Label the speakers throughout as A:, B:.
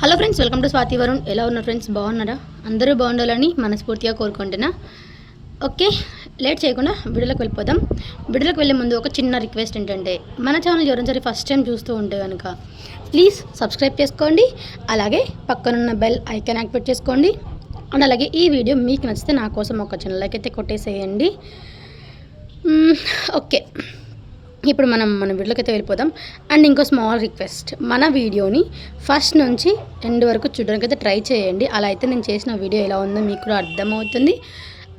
A: Hello friends welcome to Swathi Varun ఎలా ఉన్నారు friends బాగున్నారా? అందరూ బాగుండాలని మనస్ఫూర్తిగా కోరుకుంటున్నా. ఓకే లేట్ చేయకుండా వీడియోలోకి వెళ్ళిపోదాం. వీడియోలోకి వెళ్ళే ముందు ఒక చిన్న రిక్వెస్ట్ ఏంటంటే మన ఛానల్ ఎవరైనా సరే ఫస్ట్ టైం చూస్తూ ఉంటే కనుక ప్లీజ్ సబ్స్క్రైబ్ చేసుకోండి. అలాగే పక్కనున్న బెల్ ఐకాన్ యాక్టివేట్ చేసుకోండి. అండ్ అలాగే ఈ వీడియో మీకు నచ్చితే నా కోసం ఒక చిన్న లైక్ అయితే కొట్టేసేయండి. Hmm, ఓకే ఇప్పుడు మనం మన వీడియోకైతే వెళ్ళిపోదాం. అండ్ ఇంకో స్మాల్ రిక్వెస్ట్ మన వీడియోని ఫస్ట్ నుంచి ఎండ్ వరకు చూడడానికి అయితే ట్రై చేయండి. అలా అయితే నేను చేసిన వీడియో ఎలా ఉందో మీకు కూడా అర్థమవుతుంది.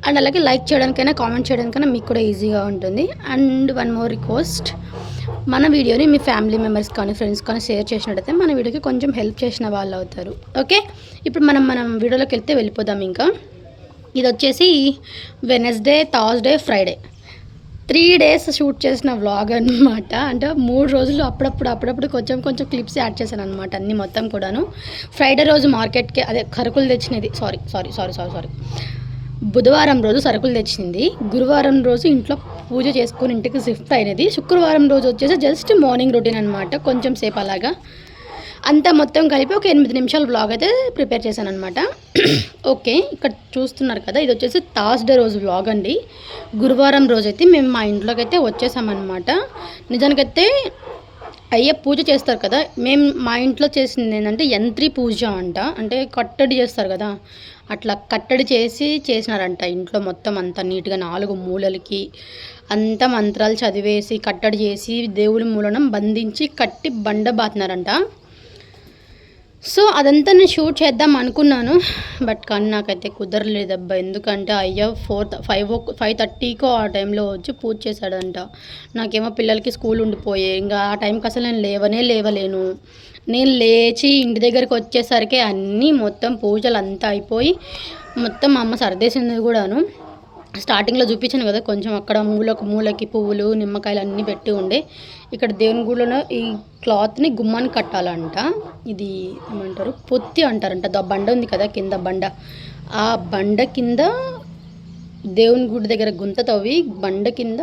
A: అండ్ అలాగే లైక్ చేయడానికైనా కామెంట్ చేయడానికైనా మీకు కూడా ఈజీగా ఉంటుంది. అండ్ వన్ మోర్ రిక్వెస్ట్ మన వీడియోని మీ ఫ్యామిలీ మెంబర్స్ కానీ ఫ్రెండ్స్ కానీ షేర్ చేసినట్టయితే మన వీడియోకి కొంచెం హెల్ప్ చేసిన వాళ్ళు అవుతారు. ఓకే? ఇప్పుడు మనం మనం వీడియోలోకి వెళ్తే వెళ్ళిపోదాం ఇంకా. ఇది వచ్చేసి Wednesday Thursday Friday three days shoot చేసిన వ్లాగ్ అనమాట అంటే మూడు రోజులు అప్పుడప్పుడు అప్పుడప్పుడు కొంచెం కొంచెం క్లిప్స్ యాడ్ చేశాను అనమాట అన్ని మొత్తం కూడాను. ఫ్రైడే రోజు మార్కెట్కి అదే సరుకులు తెచ్చినది sorry sorry sorry sorry sorry బుధవారం రోజు సరుకులు తెచ్చింది. గురువారం రోజు ఇంట్లో పూజ చేసుకుని ఇంటికి షిఫ్ట్ అయినది. శుక్రవారం రోజు వచ్చేసి జస్ట్ మార్నింగ్ రొటీన్ అనమాట కొంచెం సేపు అలాగా అంతా మొత్తం కలిపి ఒక ఎనిమిది నిమిషాల వ్లాగ్ అయితే ప్రిపేర్ చేశాను అనమాట ఓకే ఇక్కడ చూస్తున్నారు కదా ఇది వచ్చేసి థర్స్డే రోజు వ్లాగ్ అండి. గురువారం రోజు అయితే మేము మా ఇంట్లోకి అయితే వచ్చేసామన్నమాట. నిజానికైతే అయ్యే పూజ చేస్తారు కదా మేము మా ఇంట్లో చేసింది ఏంటంటే యంత్రి పూజ అంట. అంటే కట్టడి చేస్తారు కదా అట్లా కట్టడి చేసి చేసినారంట ఇంట్లో మొత్తం అంతా నీట్గా నాలుగు మూలలకి. అంతా మంత్రాలు చదివేసి కట్టడి చేసి దేవుడి మూలనం బంధించి కట్టి బండ బాతినారంట. సో అదంతా నేను షూట్ చేద్దాం అనుకున్నాను. బట్ కానీ నాకైతే కుదరలేదబ్బా. ఎందుకంటే అయ్యా ఫోర్ ఫైవ్ ఓ ఫైవ్ థర్టీకో ఆ టైంలో వచ్చి పూజ చేశాడంట. నాకేమో పిల్లలకి స్కూల్ ఉండిపోయే. ఇంకా ఆ టైంకి అసలు నేను లేవనే లేవలేను. నేను లేచి ఇంటి దగ్గరికి వచ్చేసరికి అన్నీ మొత్తం పూజలు అంతా అయిపోయి మొత్తం మా అమ్మ సర్దేసింది కూడాను. స్టార్టింగ్లో చూపించాను కదా కొంచెం అక్కడ మూలకు మూలకి పువ్వులు నిమ్మకాయలు అన్నీ పెట్టి ఉండే. ఇక్కడ దేవుని గుడిలో ఈ క్లాత్ని గుమ్మాన్ని కట్టాలంట. ఇది ఏమంటారు? పొత్తి అంటారంట. బండ ఉంది కదా కింద బండ. ఆ బండ కింద దేవుని గుడి దగ్గర గుంత తవ్వి బండ కింద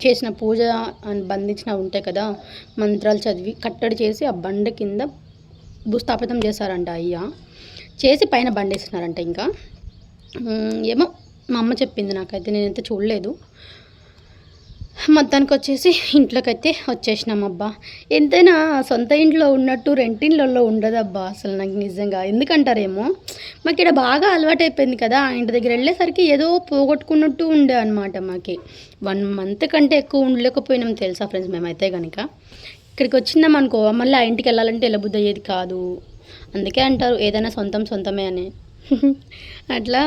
A: చేసిన పూజ అని బంధించిన ఉంటాయి కదా మంత్రాలు చదివి కట్టడి చేసి ఆ బండ కింద భూస్థాపితం చేశారంట అయ్య. చేసి పైన బండేసినారంట ఇంకా. ఏమో మా అమ్మ చెప్పింది నాకైతే నేనైతే చూడలేదు. మొత్తానికి వచ్చేసి ఇంట్లోకైతే వచ్చేసినాం అబ్బా ఎంతైనా సొంత ఇంట్లో ఉన్నట్టు రెంటిళ్ళల్లో ఉండదబ్బా అసలు నాకు నిజంగా. ఎందుకంటారేమో మాకు ఇక్కడ బాగా అలవాటు అయిపోయింది కదా ఆ ఇంటి దగ్గర వెళ్ళేసరికి ఏదో పోగొట్టుకున్నట్టు ఉండే అనమాట మాకి. వన్ మంత్ కంటే ఎక్కువ ఉండలేకపోయినాం తెలుసా ఫ్రెండ్స్ మేమైతే కనుక ఇక్కడికి వచ్చినాం అనుకో మళ్ళీ ఆ ఇంటికి వెళ్ళాలంటే వెళ్ళబుద్ధి అయ్యేది కాదు. అందుకే అంటారు ఏదైనా సొంతం సొంతమే అని. అట్లా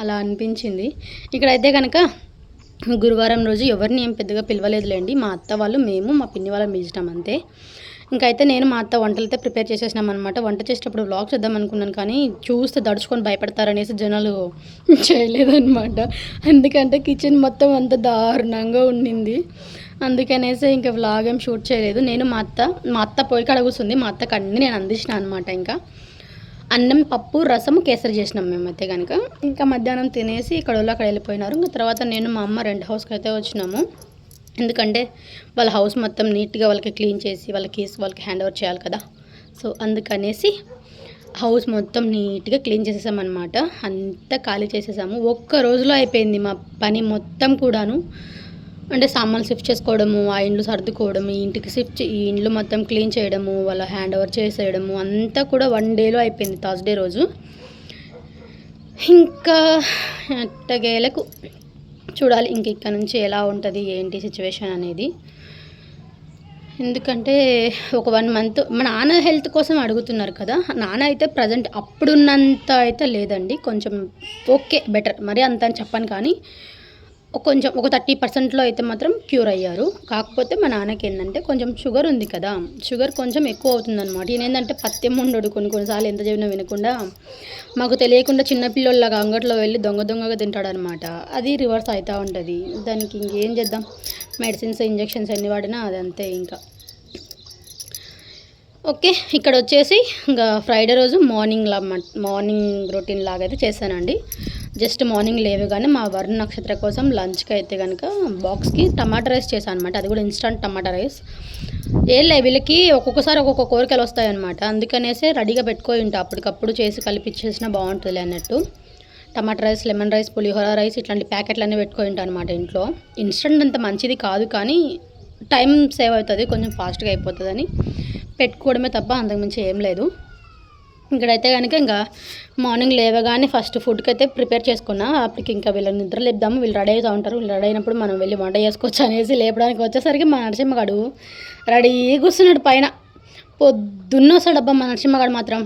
A: అలా అనిపించింది. ఇక్కడైతే కనుక గురువారం రోజు ఎవరిని ఏం పెద్దగా పిలవలేదులేండి. మా అత్త వాళ్ళు మేము మా పిన్ని వాళ్ళని పిలిచినాం అంతే. ఇంకైతే నేను మా అత్త వంటలతో ప్రిపేర్ చేసేసినాం అనమాట వంట చేసేటప్పుడు వ్లాగ్ చేద్దాం అనుకున్నాను కానీ చూస్తే దడుచుకొని భయపడతారనేసి జనాలు చేయలేదన్నమాట. ఎందుకంటే కిచెన్ మొత్తం అంత దారుణంగా ఉండింది. అందుకనేసి ఇంకా వ్లాగ్ ఏం షూట్ చేయలేదు. నేను మా అత్త మా అత్త పోయి కడుగుతుంది మా అత్తకు అన్నీ నేను అందించిన అనమాట ఇంకా. అన్నం పప్పు రసం కేసరి చేసినాం మేమైతే కనుక ఇంకా మధ్యాహ్నం తినేసి ఇక్కడ వాళ్ళు అక్కడ వెళ్ళిపోయినారు. ఇంకా తర్వాత నేను మా అమ్మ రెంట్ హౌస్కి అయితే వచ్చినాము. ఎందుకంటే వాళ్ళ హౌస్ మొత్తం నీట్గా వాళ్ళకి క్లీన్ చేసి వాళ్ళకి వాళ్ళకి హ్యాండ్ ఓవర్ చేయాలి కదా. సో అందుకనేసి హౌస్ మొత్తం నీట్గా క్లీన్ చేసేసామన్నమాట అంతా ఖాళీ చేసేసాము. ఒక్క రోజులో అయిపోయింది మా పని మొత్తం కూడాను. అంటే సామాన్లు షిఫ్ట్ చేసుకోవడము ఆ ఇండ్లు సర్దుకోవడము ఈ ఇంటికి షిఫ్ట్ ఈ ఇండ్లు మొత్తం క్లీన్ చేయడము వాళ్ళ హ్యాండ్ ఓవర్ చేసేయడము అంతా కూడా వన్ డేలో అయిపోయింది థర్స్డే రోజు. ఇంకా అట్టగేలకు చూడాలి ఇంక ఇక్కడ నుంచి ఎలా ఉంటుంది ఏంటి సిచ్యువేషన్ అనేది. ఎందుకంటే ఒక వన్ మంత్ మా నాన్న హెల్త్ కోసం అడుగుతున్నారు కదా నాన్న అయితే ప్రజెంట్ అప్పుడున్నంత అయితే లేదండి కొంచెం ఓకే బెటర్ మరి అంత అని చెప్పను కానీ కొంచెం ఒక థర్టీ పర్సెంట్లో అయితే మాత్రం క్యూర్ అయ్యారు. కాకపోతే మా నాన్నకి ఏంటంటే కొంచెం షుగర్ ఉంది కదా షుగర్ కొంచెం ఎక్కువ అవుతుందన్నమాట. ఈయన ఏంటంటే పత్యం ఉండడు కొన్ని కొన్నిసార్లు ఎంత చెప్పినా వినకుండా. మాకు తెలియకుండా చిన్నపిల్లలాగా అంగట్లో వెళ్ళి దొంగ దొంగగా తింటాడనమాట అది రివర్స్ అవుతూ ఉంటుంది. దానికి ఇంకేం చేద్దాం? మెడిసిన్స్ ఇంజెక్షన్స్ ఎన్ని వాడినా అది అంతే ఇంకా. ఓకే ఇక్కడ వచ్చేసి ఇంకా ఫ్రైడే రోజు మార్నింగ్ లా మార్నింగ్ రొటీన్ లాగా అయితే చేశానండి. జస్ట్ మార్నింగ్ లేవగానే మా వరుణ నక్షత్ర కోసం లంచ్కి అయితే కనుక బాక్స్కి టమాటా రైస్ చేశాను అనమాట అది కూడా ఇన్స్టంట్ టమాటా రైస్. ఏళ్ళే వీళ్ళకి ఒక్కొక్కసారి ఒక్కొక్క కోరికలు వస్తాయన్నమాట. అందుకనేసి రెడీగా పెట్టుకో ఉంటా. అప్పటికప్పుడు చేసి కలిపిచ్చేసినా బాగుంటుంది అన్నట్టు. Tomato rice lemon rice pulihora rice ఇట్లాంటి ప్యాకెట్లన్నీ పెట్టుకొని ఉంటాను అనమాట ఇంట్లో. ఇన్స్టంట్ అంత మంచిది కాదు కానీ టైం సేవ్ అవుతుంది కొంచెం ఫాస్ట్గా అయిపోతుందని. పెట్టుకోవడమే తప్ప అంతకుమించి ఏం లేదు. ఇక్కడైతే కనుక ఇంకా మార్నింగ్ లేవగానే ఫస్ట్ ఫుడ్కి అయితే ప్రిపేర్ చేసుకున్నా. అప్పటికి ఇంకా వీళ్ళని నిద్ర లేపుదాము. వీళ్ళు రెడీ అవుతూ ఉంటారు. వీళ్ళు రెడీ అయినప్పుడు మనం వెళ్ళి వంట చేసుకోవచ్చు అనేసి లేపడానికి వచ్చేసరికి మా నరసింహగాడు రెడీ కూర్చున్నాడు పైన. పొద్దున్న వస్తాడబ్బా మా నరసింహగాడు మాత్రం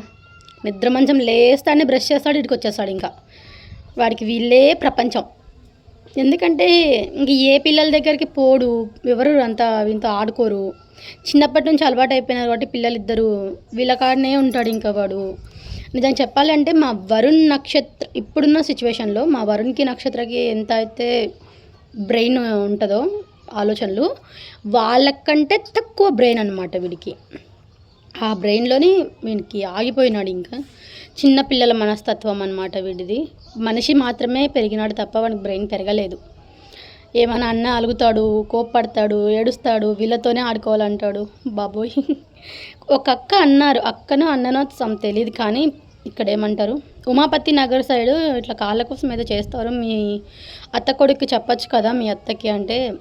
A: నిద్ర మంచం లేస్తానే బ్రష్ చేస్తాడు. ఇటుకొచ్చేస్తాడు ఇంకా. వాడికి వీళ్ళే ప్రపంచం. ఎందుకంటే ఇంక ఏ పిల్లల దగ్గరికి పోడు ఎవరు అంత వీళ్ళతో ఆడుకోరు. చిన్నప్పటి నుంచి అలవాటు అయిపోయినారు కాబట్టి పిల్లలు ఇద్దరు వీళ్ళ కాడనే ఉంటాడు ఇంకా వాడు. నిజం చెప్పాలంటే మా వరుణ్ నక్షత్ర ఇప్పుడున్న సిచ్యువేషన్లో మా వరుణ్కి నక్షత్రకి ఎంత అయితే బ్రెయిన్ ఉంటుందో ఆలోచనలు వాళ్ళకంటే తక్కువ బ్రెయిన్ అనమాట వీడికి. ఆ బ్రెయిన్లోని వీనికి ఆగిపోయినాడు ఇంకా. చిన్న పిల్లల మనస్తత్వం అనమాట వీడిది. మనిషి మాత్రమే పెరిగినాడు తప్ప వానికి బ్రెయిన్ పెరగలేదు. ఏమైనా అన్న అలుగుతాడు కోప్పడతాడు ఏడుస్తాడు వీళ్ళతోనే ఆడుకోవాలంటాడు. బాబోయ్. ఒక అక్క అన్నారు. అక్కనో అన్ననో సమ్ తెలియదు కానీ ఇక్కడ ఏమంటారు ఉమాపతి నగర్ సైడ్ ఇట్లా కాళ్ళ కోసం ఏదో చేస్తారు. మీ అత్త కొడుకు చెప్పచ్చు కదా మీ అత్తకి అంటే.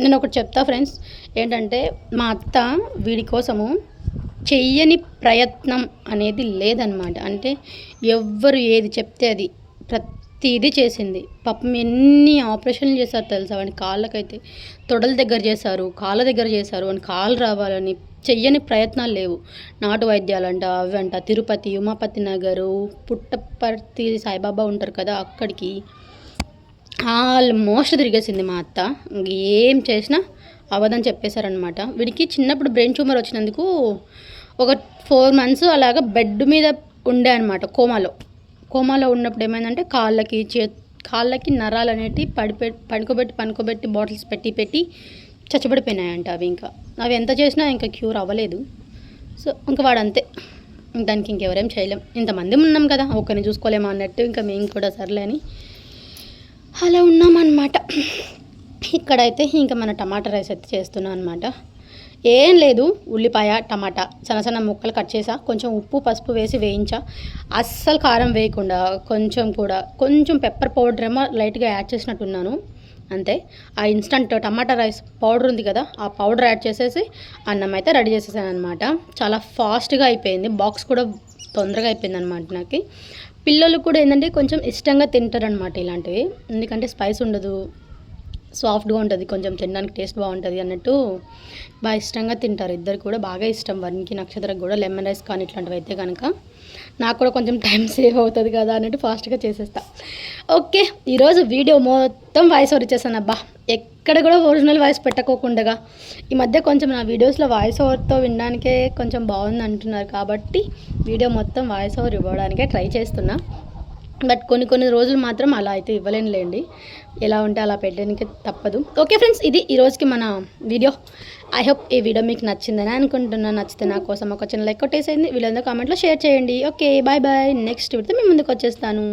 A: నేను ఒకటి చెప్తా ఫ్రెండ్స్. ఏంటంటే మా అత్త వీడి కోసము చెయ్యని ప్రయత్నం అనేది లేదనమాట. అంటే ఎవ్వరు ఏది చెప్తే అది ప్రతిదీ చేసింది. పాపం ఎన్ని ఆపరేషన్లు చేశారు తెలుసా? వాడి కాళ్ళకైతే తొడల దగ్గర చేశారు కాళ్ళ దగ్గర చేశారు వాడి కాళ్ళు రావాలని చెయ్యని ప్రయత్నాలు లేవు. నాటు వైద్యాలంట అవంట. తిరుపతి ఉమాపతి నగరు పుట్టపర్తి సాయిబాబా ఉంటారు కదా అక్కడికి ఆల్మోస్ట్ తిరిగేసింది మా అత్త. ఏం చేసినా అవ్వదని చెప్పేశారనమాట వీడికి చిన్నప్పుడు బ్రెయిన్ ట్యూమర్ వచ్చినందుకు ఒక ఫోర్ మంత్స్ అలాగా బెడ్ మీద ఉండే అనమాట కోమాలో. కోమాలో ఉన్నప్పుడు ఏమైందంటే కాళ్ళకి చే కాళ్ళకి నరాలు అనేటివి పడిపె పడుకోబెట్టి పనుకోబెట్టి బాటిల్స్ పెట్టి పెట్టి చచ్చబడిపోయినాయంట అవి ఇంకా. అవి ఎంత చేసినా ఇంకా క్యూర్ అవ్వలేదు. సో ఇంకా వాడు అంతే దానికి ఇంకెవరేం చేయలేం. ఇంతమంది ఉన్నాం కదా ఒకరిని చూసుకోలేమా అన్నట్టు ఇంకా మేము కూడా సర్లే అని అలా ఉన్నామన్నమాట. ఇక్కడైతే ఇంకా మన టమాటా రైస్ అయితే చేస్తున్నాం అనమాట ఏం లేదు ఉల్లిపాయ టమాటా చిన్న చిన్న ముక్కలు కట్ చేసా కొంచెం ఉప్పు పసుపు వేసి వేయించా. అస్సలు కారం వేయకుండా కొంచెం కూడా కొంచెం పెప్పర్ పౌడర్ ఏమో లైట్గా యాడ్ చేసినట్టున్నాను. అంతే. ఆ ఇన్స్టంట్ టమాటా రైస్ పౌడర్ ఉంది కదా ఆ పౌడర్ యాడ్ చేసేసి అన్నం అయితే రెడీ చేసేసాను అనమాట చాలా ఫాస్ట్గా అయిపోయింది బాక్స్ కూడా తొందరగా అయిపోయింది అనమాట నాకు. పిల్లలు కూడా ఏంటంటే కొంచెం ఇష్టంగా తింటారనమాట ఇలాంటివి. ఎందుకంటే స్పైస్ ఉండదు. సాఫ్ట్గా ఉంటుంది కొంచెం తినడానికి టేస్ట్ బాగుంటుంది అన్నట్టు బాగా ఇష్టంగా తింటారు. ఇద్దరు కూడా బాగా ఇష్టం. వన్కి నక్షత్రకు కూడా లెమన్ రైస్ కానీ ఇట్లాంటివి అయితే కనుక నాకు కూడా కొంచెం టైం సేవ్ అవుతుంది కదా అన్నట్టు ఫాస్ట్గా చేసేస్తా. ఓకే ఈరోజు వీడియో మొత్తం వాయిస్ ఓవర్ ఇచ్చేసాను అబ్బా. ఎక్కడ కూడా ఒరిజినల్ వాయిస్ పెట్టకోకుండా ఈ మధ్య కొంచెం నా వీడియోస్లో వాయిస్ ఓవర్తో వినడానికే కొంచెం బాగుంది అంటున్నారు కాబట్టి వీడియో మొత్తం వాయిస్ ఓవర్ ఇవ్వడానికే ట్రై చేస్తున్నా. బట్ కొన్ని కొన్ని రోజులు మాత్రం అలా అయితే ఇవ్వలేనులేండి. ఎలా ఉంటే అలా పెట్టడానికి తప్పదు. ఓకే ఫ్రెండ్స్ ఇది ఈ రోజుకి మన వీడియో. ఐ హోప్ ఈ వీడియో మీకు నచ్చిందని అనుకుంటున్నాను నచ్చితే నా కోసం ఒక చిన్న లైక్ కొట్టేసేయండి. వీళ్ళందరూ కామెంట్లో షేర్ చేయండి. ఓకే బాయ్ బాయ్ నెక్స్ట్ విడితే మీ ముందుకు వచ్చేస్తాను.